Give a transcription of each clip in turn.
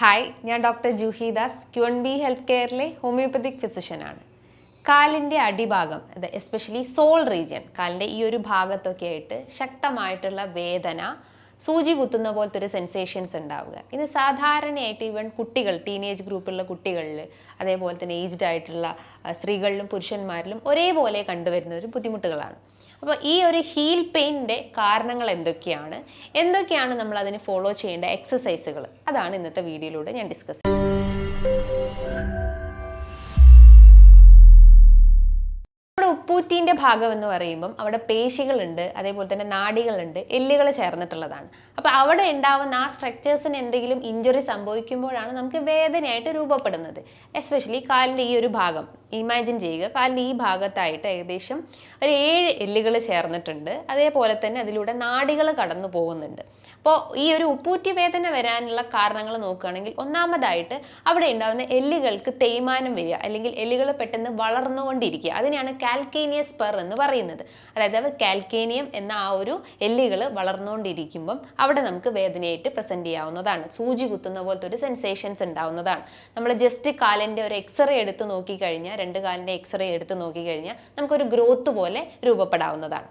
Hi ഞാൻ doctor Juhi Das Q N B health കെയറിലെ homeopathic ഫിസിഷ്യനാണ് കാലിന്റെ അടിഭാഗം അത് എസ്പെഷ്യലി സോൾ റീജിയൻ കാലിന്റെ ഈ ഒരു ഭാഗത്തൊക്കെ ആയിട്ട് ശക്തമായിട്ടുള്ള വേദന സൂചി കുത്തുന്ന പോലത്തെ ഒരു സെൻസേഷൻസ് ഉണ്ടാവുക. ഇത് സാധാരണയായിട്ട് ഈവൻ കുട്ടികൾ ടീനേജ് ഗ്രൂപ്പിലുള്ള കുട്ടികളിൽ അതേപോലെ തന്നെ ഏജ്ഡ് ആയിട്ടുള്ള സ്ത്രീകളിലും പുരുഷന്മാരിലും ഒരേപോലെ കണ്ടുവരുന്ന ഒരു ബുദ്ധിമുട്ടുകളാണ്. അപ്പോൾ ഈ ഒരു ഹീൽ പെയിന്റെ കാരണങ്ങൾ എന്തൊക്കെയാണ്? എന്തൊക്കെയാണ് നമ്മൾ അതിന് ഫോളോ ചെയ്യേണ്ട എക്സസൈസുകൾ അതാണ് ഇന്നത്തെ വീഡിയോയിലൂടെ ഞാൻ ഡിസ്കസ് നമ്മുടെ ഉപ്പൂറ്റീന്റെ ഭാഗം എന്ന് പറയുമ്പം അവിടെ പേശികളുണ്ട് അതേപോലെ തന്നെ നാടികളുണ്ട് എല്ലുകൾ ചേർന്നിട്ടുള്ളതാണ്. അപ്പോൾ അവിടെ ഉണ്ടാവുന്ന ആ സ്ട്രക്ചേഴ്സിന് എന്തെങ്കിലും ഇഞ്ചുറി സംഭവിക്കുമ്പോഴാണ് നമുക്ക് വേദനയായിട്ട് രൂപപ്പെടുന്നത്. എസ്പെഷ്യലി കാലിന്റെ ഈ ഒരു ഭാഗം. ഇമാജിൻ ചെയ്യുക കാലിന്റെ ഈ ഭാഗത്തായിട്ട് ഏകദേശം ഒരു ഏഴ് എല്ലുകൾ ചേർന്നിട്ടുണ്ട്. അതേപോലെ തന്നെ അതിലൂടെ നാടികൾ കടന്നു പോകുന്നുണ്ട്. അപ്പോൾ ഈ ഒരു ഉപ്പൂറ്റി വേദന വരാനുള്ള കാരണങ്ങൾ നോക്കുകയാണെങ്കിൽ ഒന്നാമതായിട്ട് അവിടെ ഉണ്ടാകുന്ന എല്ലുകൾക്ക് തേയ്മാനം വരിക അല്ലെങ്കിൽ എല്ലുകൾ പെട്ടെന്ന് വളർന്നുകൊണ്ടിരിക്കുക. അതിനെയാണ് കാൽക്കേനിയസ് പെർ എന്ന് പറയുന്നത്. അതായത് കാൽക്കേനിയം എന്ന ആ ഒരു എല്ലുകൾ വളർന്നുകൊണ്ടിരിക്കുമ്പം അവിടെ നമുക്ക് വേദനയായിട്ട് പ്രസന്റ് ചെയ്യാവുന്നതാണ്. സൂചി കുത്തുന്ന പോലത്തെ ഒരു സെൻസേഷൻസ് ഉണ്ടാവുന്നതാണ്. നമ്മൾ ജസ്റ്റ് കാലിന്റെ ഒരു എക്സ്റേ എടുത്ത് നോക്കിക്കഴിഞ്ഞാൽ രണ്ട് കാലിന്റെ എക്സ്റേ എടുത്ത് നോക്കിക്കഴിഞ്ഞാൽ നമുക്കൊരു ഗ്രോത്ത് പോലെ രൂപപ്പെടാവുന്നതാണ്.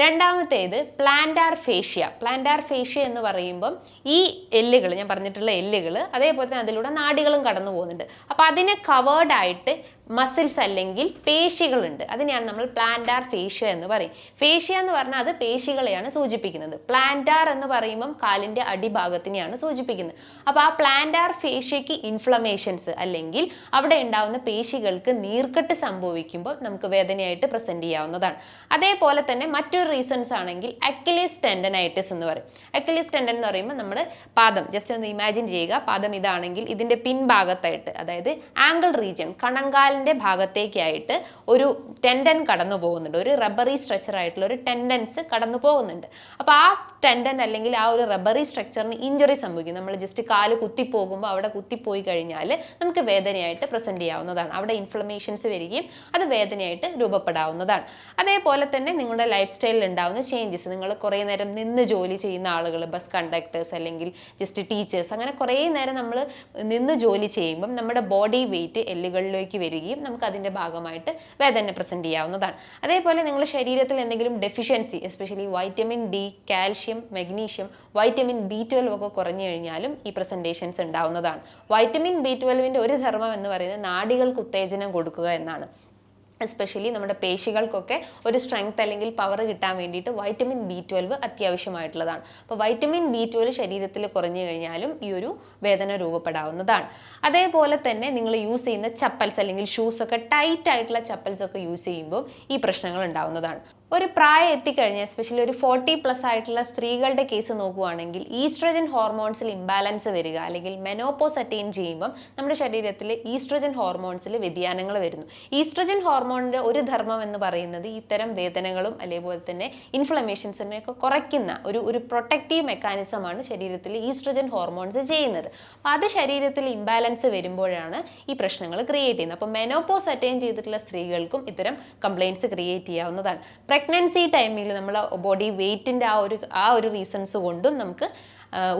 രണ്ടാമത്തേത് പ്ലാന്റാർ ഫേഷ്യ പ്ലാന്റാർ ഫേഷ്യ എന്ന് പറയുമ്പം ഈ എല്ലുകൾ ഞാൻ പറഞ്ഞിട്ടുള്ള എല്ലുകൾ അതേപോലെ തന്നെ അതിലൂടെ നാടികളും കടന്നു പോകുന്നുണ്ട് അപ്പോൾ അതിനെ കവേർഡ് ആയിട്ട് മസിൽസ് അല്ലെങ്കിൽ പേശികളുണ്ട്. അതിനെയാണ് നമ്മൾ പ്ലാന്റാർ ഫേഷ്യ എന്ന് പറയും. ഫേഷ്യ എന്ന് പറഞ്ഞാൽ അത് പേശികളെയാണ് സൂചിപ്പിക്കുന്നത്. പ്ലാന്റാർ എന്ന് പറയുമ്പം കാലിന്റെ അടിഭാഗത്തിനെയാണ് സൂചിപ്പിക്കുന്നത്. അപ്പോൾ ആ പ്ലാന്റാർ ഫേഷ്യയ്ക്ക് ഇൻഫ്ലമേഷൻസ് അല്ലെങ്കിൽ അവിടെ ഉണ്ടാവുന്ന പേശികൾക്ക് നീർക്കെട്ട് സംഭവിക്കുമ്പോൾ നമുക്ക് വേദനയായിട്ട് പ്രസന്റ് ചെയ്യാവുന്നതാണ്. അതേപോലെ തന്നെ മറ്റൊരു റീസൺസ് ആണെങ്കിൽ അക്കിലീസ് ടെൻഡനൈറ്റിസ് എന്ന് പറയും. അക്കിലീസ് ടെൻഡൻ എന്ന് പറയുമ്പോൾ നമ്മൾ പാദം ജസ്റ്റ് ഒന്ന് ഇമാജിൻ ചെയ്യുക. പാദം ഇതാണെങ്കിൽ ഇതിന്റെ പിൻഭാഗത്തായിട്ട് അതായത് ആംഗിൾ റീജിയൻ കണങ്കാലിന്റെ ഭാഗത്തേക്കായിട്ട് ഒരു ടെൻഡൻ കടന്നു പോകുന്നുണ്ട്. ഒരു റബ്ബറി സ്ട്രക്ചർ ആയിട്ടുള്ള ഒരു ടെൻഡൻസ് കടന്നു പോകുന്നുണ്ട്. അപ്പോൾ ആ ടെൻഡൻ അല്ലെങ്കിൽ ആ ഒരു റബ്ബറി സ്ട്രക്ചറിന് ഇഞ്ചുറി സംഭവിക്കും. നമ്മൾ ജസ്റ്റ് കാൽ കുത്തിപ്പോകുമ്പോൾ അവിടെ കുത്തിപ്പോയി കഴിഞ്ഞാൽ നമുക്ക് വേദനയായിട്ട് പ്രസന്റ് ചെയ്യാവുന്നതാണ്. അവിടെ ഇൻഫ്ലമേഷൻസ് വരികയും അത് വേദനയായിട്ട് രൂപപ്പെടാവുന്നതാണ്. അതേപോലെ തന്നെ നിങ്ങളുടെ ലൈഫ് സ്റ്റൈലിൽ ഉണ്ടാകുന്ന ചേഞ്ചസ് നിങ്ങൾ കുറേ നേരം നിന്ന് ജോലി ചെയ്യുന്ന ആളുകൾ ബസ് കണ്ടക്ടേഴ്സ് അല്ലെങ്കിൽ ജസ്റ്റ് ടീച്ചേഴ്സ് അങ്ങനെ കുറേ നേരം നമ്മൾ നിന്ന് ജോലി ചെയ്യുമ്പം നമ്മുടെ ബോഡി വെയിറ്റ് എല്ലുകളിലേക്ക് വരികയും നമുക്ക് അതിന്റെ ഭാഗമായിട്ട് വേദന പ്രസന്റ് ചെയ്യാവുന്നതാണ്. അതേപോലെ നിങ്ങളുടെ ശരീരത്തിൽ എന്തെങ്കിലും deficiency especially vitamin D calcium magnesium vitamin B twelve ഒക്കെ കുറഞ്ഞു കഴിഞ്ഞാലും ഈ പ്രസന്റേഷൻസ് ഉണ്ടാവുന്നതാണ്. വൈറ്റമിൻ ബി ട്വൽവിന്റെ ഒരു ധർമ്മം എന്ന് പറയുന്നത് നാടികൾക്ക് ഉത്തേജനം കൊടുക്കുക എന്നാണ്. എസ്പെഷ്യലി നമ്മുടെ പേശികൾക്കൊക്കെ ഒരു സ്ട്രെങ്ത് അല്ലെങ്കിൽ പവർ കിട്ടാൻ വേണ്ടിയിട്ട് വൈറ്റമിൻ ബി ട്വൽവ് അത്യാവശ്യമായിട്ടുള്ളതാണ്. അപ്പോൾ വൈറ്റമിൻ ബി ട്വൽവ് ശരീരത്തിൽ കുറഞ്ഞു കഴിഞ്ഞാലും ഈ ഒരു വേദന രൂപപ്പെടാവുന്നതാണ്. അതേപോലെ തന്നെ നിങ്ങൾ യൂസ് ചെയ്യുന്ന ചപ്പൽസ് അല്ലെങ്കിൽ ഷൂസൊക്കെ ടൈറ്റ് ആയിട്ടുള്ള ചപ്പൽസൊക്കെ യൂസ് ചെയ്യുമ്പോൾ ഈ പ്രശ്നങ്ങൾ ഉണ്ടാവുന്നതാണ്. ഒരു പ്രായം എത്തിക്കഴിഞ്ഞ് എസ്പെഷ്യലി ഒരു ഫോർട്ടി പ്ലസ് ആയിട്ടുള്ള സ്ത്രീകളുടെ കേസ് നോക്കുവാണെങ്കിൽ ഈസ്ട്രജൻ ഹോർമോൺസിൽ ഇംബാലൻസ് വരിക അല്ലെങ്കിൽ മെനോപോസ് അറ്റൈൻ ചെയ്യുമ്പം നമ്മുടെ ശരീരത്തിൽ ഈസ്ട്രജൻ ഹോർമോൺസിൽ വ്യതിയാനങ്ങൾ വരുന്നു. ഈസ്ട്രജൻ ഹോർമോണിന്റെ ഒരു ധർമ്മം എന്ന് പറയുന്നത് ഇത്തരം വേദനകളും അതേപോലെ തന്നെ ഇൻഫ്ലമേഷൻസിനെ ഒക്കെ കുറയ്ക്കുന്ന ഒരു ഒരു പ്രൊട്ടക്റ്റീവ് മെക്കാനിസമാണ് ശരീരത്തിൽ ഈസ്ട്രജൻ ഹോർമോൺസ് ചെയ്യുന്നത്. അപ്പോൾ അത് ശരീരത്തിൽ ഇംബാലൻസ് വരുമ്പോഴാണ് ഈ പ്രശ്നങ്ങൾ ക്രിയേറ്റ് ചെയ്യുന്നത്. അപ്പോൾ മെനോപോസ് അറ്റൈൻ ചെയ്തിട്ടുള്ള സ്ത്രീകൾക്കും ഇത്തരം കംപ്ലയിൻസ് ക്രിയേറ്റ് ചെയ്യാവുന്നതാണ്. പ്രഗ്നൻസി ടൈമിൽ നമ്മൾ ബോഡി വെയ്റ്റിന്റെ ആ ഒരു ആ ഒരു റീസൺസ് കൊണ്ടും നമുക്ക്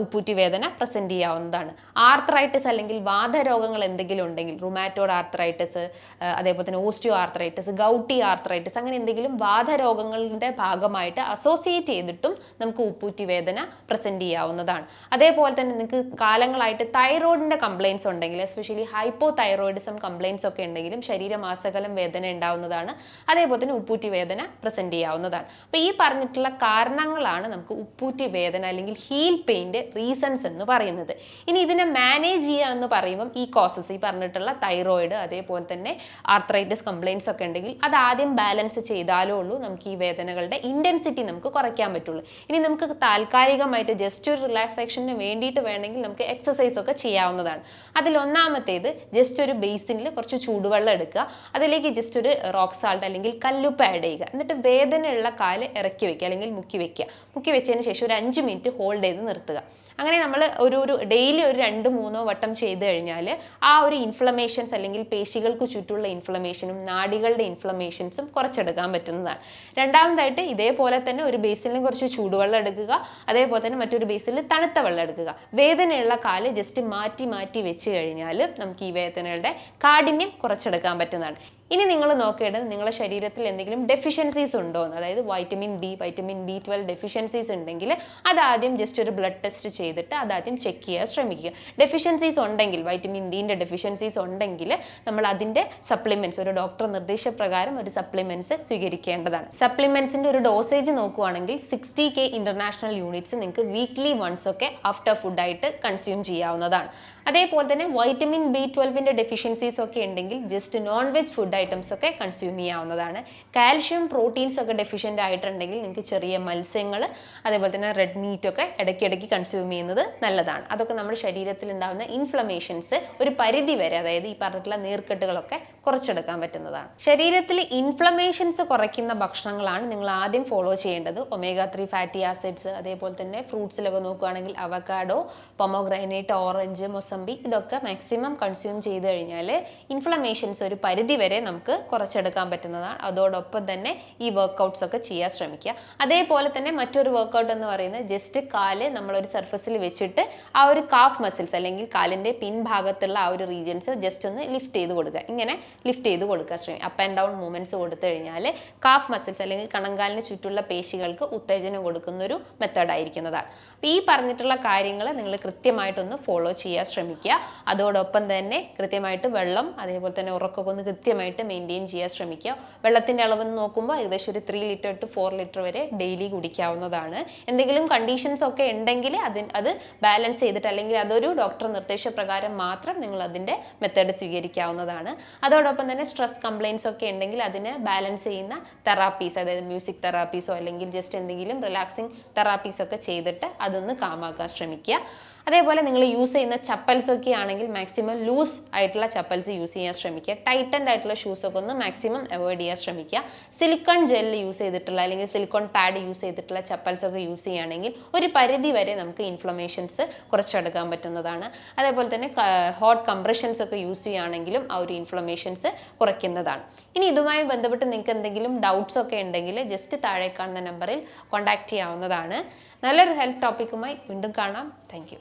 ഉപ്പൂറ്റി വേദന പ്രസന്റ് ചെയ്യാവുന്നതാണ്. ആർത്രൈറ്റിസ് അല്ലെങ്കിൽ വാതരോഗങ്ങൾ എന്തെങ്കിലും ഉണ്ടെങ്കിൽ റുമാറ്റോഡ് ആർത്രൈറ്റിസ് അതേപോലെ തന്നെ ഓസ്റ്റിയോ ആർത്രൈറ്റിസ് ഗൗട്ടി ആർത്രൈറ്റിസ് അങ്ങനെ എന്തെങ്കിലും വാതരോഗങ്ങളുടെ ഭാഗമായിട്ട് അസോസിയേറ്റ് ചെയ്തിട്ടും നമുക്ക് ഉപ്പൂറ്റി വേദന പ്രസന്റ് ചെയ്യാവുന്നതാണ്. അതേപോലെ തന്നെ നിങ്ങൾക്ക് കാലങ്ങളായിട്ട് തൈറോയിഡിന്റെ കംപ്ലയിൻസ് ഉണ്ടെങ്കിൽ എസ്പെഷ്യലി ഹൈപ്പോ തൈറോയിഡിസം കംപ്ലയിൻസ് ഒക്കെ ഉണ്ടെങ്കിലും ശരീരമാസകലം വേദന ഉണ്ടാവുന്നതാണ്. അതേപോലെ തന്നെ ഉപ്പൂറ്റി വേദന പ്രസന്റ് ചെയ്യാവുന്നതാണ്. അപ്പോൾ ഈ പറഞ്ഞിട്ടുള്ള കാരണങ്ങളാണ് നമുക്ക് ഉപ്പൂറ്റി വേദന അല്ലെങ്കിൽ ഹീൽ പെയിന്റെ റീസൺസ് എന്ന് പറയുന്നത്. ഇനി ഇതിനെ മാനേജ് ചെയ്യുക എന്ന് പറയുമ്പം ഈ കോസസ് ഈ പറഞ്ഞിട്ടുള്ള തൈറോയിഡ് അതേപോലെ തന്നെ ആർത്രൈറ്റിസ് കംപ്ലയിൻസ് ഒക്കെ ഉണ്ടെങ്കിൽ അത് ആദ്യം ബാലൻസ് ചെയ്താലേ ഉള്ളൂ. നമുക്ക് ഈ വേദനകളുടെ ഇന്റൻസിറ്റി നമുക്ക് കുറയ്ക്കാൻ പറ്റുള്ളൂ. ഇനി നമുക്ക് താൽക്കാലികമായിട്ട് ജസ്റ്റ് ഒരു റിലാക്സേഷന് വേണ്ടിയിട്ട് വേണമെങ്കിൽ നമുക്ക് എക്സസൈസ് ഒക്കെ ചെയ്യാവുന്നതാണ്. അതിൽ ഒന്നാമത്തേത് ജസ്റ്റ് ഒരു ബേസിനിൽ കുറച്ച് ചൂടുവെള്ളം എടുക്കുക. അതിലേക്ക് ജസ്റ്റ് ഒരു റോക്ക് സാൾട്ട് അല്ലെങ്കിൽ കല്ലുപ്പ് ആഡ് ചെയ്യുക. എന്നിട്ട് വേദനയുള്ള കാൽ ഇറക്കി വെക്കുക അല്ലെങ്കിൽ മുക്കി വെക്കുക. മുക്കി വെച്ചതിന് ശേഷം ഒരു അഞ്ച് മിനിറ്റ് ഹോൾഡ് ചെയ്ത് നിർത്തുക. జాగ్రత్తగా അങ്ങനെ നമ്മൾ ഒരു ഒരു ഡെയിലി ഒരു രണ്ട് മൂന്നോ വട്ടം ചെയ്ത് കഴിഞ്ഞാൽ ആ ഒരു ഇൻഫ്ലമേഷൻസ് അല്ലെങ്കിൽ പേശികൾക്ക് ചുറ്റുള്ള ഇൻഫ്ലമേഷനും നാഡികളുടെ ഇൻഫ്ലമേഷൻസും കുറച്ചെടുക്കാൻ പറ്റുന്നതാണ്. രണ്ടാമതായിട്ട് ഇതേപോലെ തന്നെ ഒരു ബേസിലും കുറച്ച് ചൂടുവെള്ളം എടുക്കുക അതേപോലെ തന്നെ മറ്റൊരു ബേസിൽ തണുത്ത വെള്ളം എടുക്കുക. വേദനയുള്ള കാൽ ജസ്റ്റ് മാറ്റി മാറ്റി വെച്ച് കഴിഞ്ഞാൽ നമുക്ക് ഈ വേദനകളുടെ കാഠിന്യം കുറച്ചെടുക്കാൻ പറ്റുന്നതാണ്. ഇനി നിങ്ങൾ നോക്കേണ്ടത് നിങ്ങളുടെ ശരീരത്തിൽ എന്തെങ്കിലും ഡെഫിഷ്യൻസീസ് ഉണ്ടോ എന്ന് അതായത് vitamin D vitamin B twelve deficiencies ഉണ്ടെങ്കിൽ അതാദ്യം ജസ്റ്റ് ഒരു ബ്ലഡ് ടെസ്റ്റ് ചെയ്തിട്ട് അതാദ്യം ചെക്ക് ചെയ്യാൻ ശ്രമിക്കുക. ഡെഫിഷ്യൻസീസ് ഉണ്ടെങ്കിൽ വൈറ്റമിൻ ഡിന്റെ ഡെഫിഷ്യൻസീസ് ഉണ്ടെങ്കിൽ നമ്മൾ അതിന്റെ സപ്ലിമെന്റ്സ് ഒരു ഡോക്ടർ നിർദ്ദേശപ്രകാരം ഒരു സപ്ലിമെന്റ്സ് സ്വീകരിക്കേണ്ടതാണ്. സപ്ലിമെന്റ്സിന്റെ ഒരു ഡോസേജ് നോക്കുവാണെങ്കിൽ സിക്സ്റ്റി കെ ഇന്റർനാഷണൽ യൂണിറ്റ്സ് നിങ്ങൾക്ക് വീക്ക്ലി വൺസ് ഒക്കെ ആഫ്റ്റർ ഫുഡായിട്ട് കൺസ്യൂം ചെയ്യാവുന്നതാണ്. അതേപോലെ തന്നെ വൈറ്റമിൻ ബി ട്വൽവിന്റെ ഡെഫിഷ്യൻസീസ് ഒക്കെ ഉണ്ടെങ്കിൽ just non veg food items ഒക്കെ കൺസ്യൂം ചെയ്യാവുന്നതാണ്. കാൽഷ്യം പ്രോട്ടീൻസ് ഒക്കെ ഡെഫിഷ്യന്റ് ആയിട്ടുണ്ടെങ്കിൽ നിങ്ങൾക്ക് ചെറിയ മത്സ്യങ്ങൾ അതേപോലെ തന്നെ റെഡ് മീറ്റ് ഒക്കെ ഇടയ്ക്കിടയ്ക്ക് കൺസ്യൂം ചെയ്യുന്നത് നല്ലതാണ്. അതൊക്കെ നമ്മുടെ ശരീരത്തിൽ ഉണ്ടാകുന്ന ഇൻഫ്ലമേഷൻസ് ഒരു പരിധി വരെ അതായത് ഈ പറഞ്ഞിട്ടുള്ള നീർക്കെട്ടുകളൊക്കെ കുറച്ചെടുക്കാൻ പറ്റുന്നതാണ്. ശരീരത്തിൽ ഇൻഫ്ലമേഷൻസ് കുറയ്ക്കുന്ന ഭക്ഷണങ്ങളാണ് നിങ്ങൾ ആദ്യം ഫോളോ ചെയ്യേണ്ടത്. ഒമേഗ ത്രീ ഫാറ്റി ആസിഡ്സ് അതേപോലെ തന്നെ ഫ്രൂട്ട്സിലൊക്കെ നോക്കുകയാണെങ്കിൽ അവക്കാഡോ പൊമോഗ്രൈനേറ്റ് ഓറഞ്ച് മൊസംബി ഇതൊക്കെ മാക്സിമം കൺസ്യൂം ചെയ്ത് കഴിഞ്ഞാൽ ഇൻഫ്ലമേഷൻസ് ഒരു പരിധി വരെ നമുക്ക് കുറച്ചെടുക്കാൻ പറ്റുന്നതാണ്. അതോടൊപ്പം തന്നെ ഈ വർക്കൗട്ട്സ് ഒക്കെ ചെയ്യാൻ ശ്രമിക്കുക. അതേപോലെ തന്നെ മറ്റൊരു വർക്കൗട്ട് എന്ന് പറയുന്നത് ജസ്റ്റ് കാൽ നമ്മളൊരു സർഫസിൽ വെച്ചിട്ട് ആ ഒരു കാഫ് മസിൽസ് അല്ലെങ്കിൽ കാലിന്റെ പിൻഭാഗത്തുള്ള ആ ഒരു റീജിയൻസ് ജസ്റ്റ് ഒന്ന് ലിഫ്റ്റ് ചെയ്ത് കൊടുക്കുക. ഇങ്ങനെ ലിഫ്റ്റ് ചെയ്ത് കൊടുക്കുക. ശ്രമിക്കുക അപ്പ് ആൻഡ് ഡൗൺ മൂവ്മെന്റ്സ് കൊടുത്തു കഴിഞ്ഞാൽ കാഫ് മസിൽസ് അല്ലെങ്കിൽ കണങ്കാലിന് ചുറ്റുള്ള പേശികൾക്ക് ഉത്തേജനം കൊടുക്കുന്ന ഒരു മെത്തേഡ് ആയിരിക്കുന്നതാണ്. അപ്പോൾ ഈ പറഞ്ഞിട്ടുള്ള കാര്യങ്ങൾ നിങ്ങൾ കൃത്യമായിട്ടൊന്ന് ഫോളോ ചെയ്യാൻ ശ്രമിക്കുക. അതോടൊപ്പം തന്നെ കൃത്യമായിട്ട് വെള്ളം അതേപോലെ തന്നെ ഉറക്കമൊക്കെ ഒന്ന് കൃത്യമായിട്ട് മെയിന്റെയിൻ ചെയ്യാൻ ശ്രമിക്കുക. വെള്ളത്തിന്റെ അളവ് നോക്കുമ്പോൾ ഏകദേശം ഒരു three litre to four litre വരെ ഡെയിലി കുടിക്കാവുന്നതാണ്. എന്തെങ്കിലും കണ്ടീഷൻസ് ഒക്കെ ഉണ്ടെങ്കിൽ അത് അത് ബാലൻസ് ചെയ്തിട്ട് അല്ലെങ്കിൽ അതൊരു ഡോക്ടർ നിർദ്ദേശപ്രകാരം മാത്രം നിങ്ങൾ അതിന്റെ മെത്തേഡ് സ്വീകരിക്കാവുന്നതാണ്. അതോടൊപ്പം തന്നെ സ്ട്രെസ് കംപ്ലയിൻസ് ഒക്കെ ഉണ്ടെങ്കിൽ അതിനെ ബാലൻസ് ചെയ്യുന്ന തെറാപ്പീസ് അതായത് മ്യൂസിക് തെറാപ്പീസോ അല്ലെങ്കിൽ ജസ്റ്റ് എന്തെങ്കിലും റിലാക്സിങ് തെറാപ്പീസ് ഒക്കെ ചെയ്തിട്ട് അതൊന്ന് കാമാക്കാൻ ശ്രമിക്കുക. അതേപോലെ നിങ്ങൾ യൂസ് ചെയ്യുന്ന ചപ്പൽസ് ഒക്കെ ആണെങ്കിൽ മാക്സിമം ലൂസ് ആയിട്ടുള്ള ചപ്പൽസ് യൂസ് ചെയ്യാൻ ശ്രമിക്കുക. ടൈറ്റൻഡ് ആയിട്ടുള്ള ഷൂസ് ഒക്കെ ഒന്ന് മാക്സിമം അവോയ്ഡ് ചെയ്യാൻ ശ്രമിക്കുക. സിലിക്കൺ ജെല്ല് യൂസ് ചെയ്തിട്ടുള്ള അല്ലെങ്കിൽ സിലിക്കോൺ പാഡ് യൂസ് ചെയ്തിട്ടുള്ള ചപ്പൽസ് ഒക്കെ യൂസ് ചെയ്യുകയാണെങ്കിൽ ഒരു പരിധി വരെ നമുക്ക് ഇൻഫ്ലമേഷൻസ് കുറച്ചെടുക്കാൻ പറ്റുന്നതാണ്. അതേപോലെ തന്നെ ഹോട്ട് കംപ്രഷൻസ് ഒക്കെ യൂസ് ചെയ്യുകയാണെങ്കിലും ആ ഒരു ഇൻഫ്ലമേഷൻസ് കുറയ്ക്കുന്നതാണ്. ഇനി ഇതുമായി ബന്ധപ്പെട്ട് നിങ്ങൾക്ക് എന്തെങ്കിലും ഡൗട്ട്സ് ഒക്കെ ഉണ്ടെങ്കിൽ ജസ്റ്റ് താഴെ കാണുന്ന നമ്പറിൽ കോൺടാക്ട് ചെയ്യാവുന്നതാണ്. നല്ലൊരു ഹെൽത്ത് ടോപ്പിക്കുമായി വീണ്ടും കാണാം. താങ്ക്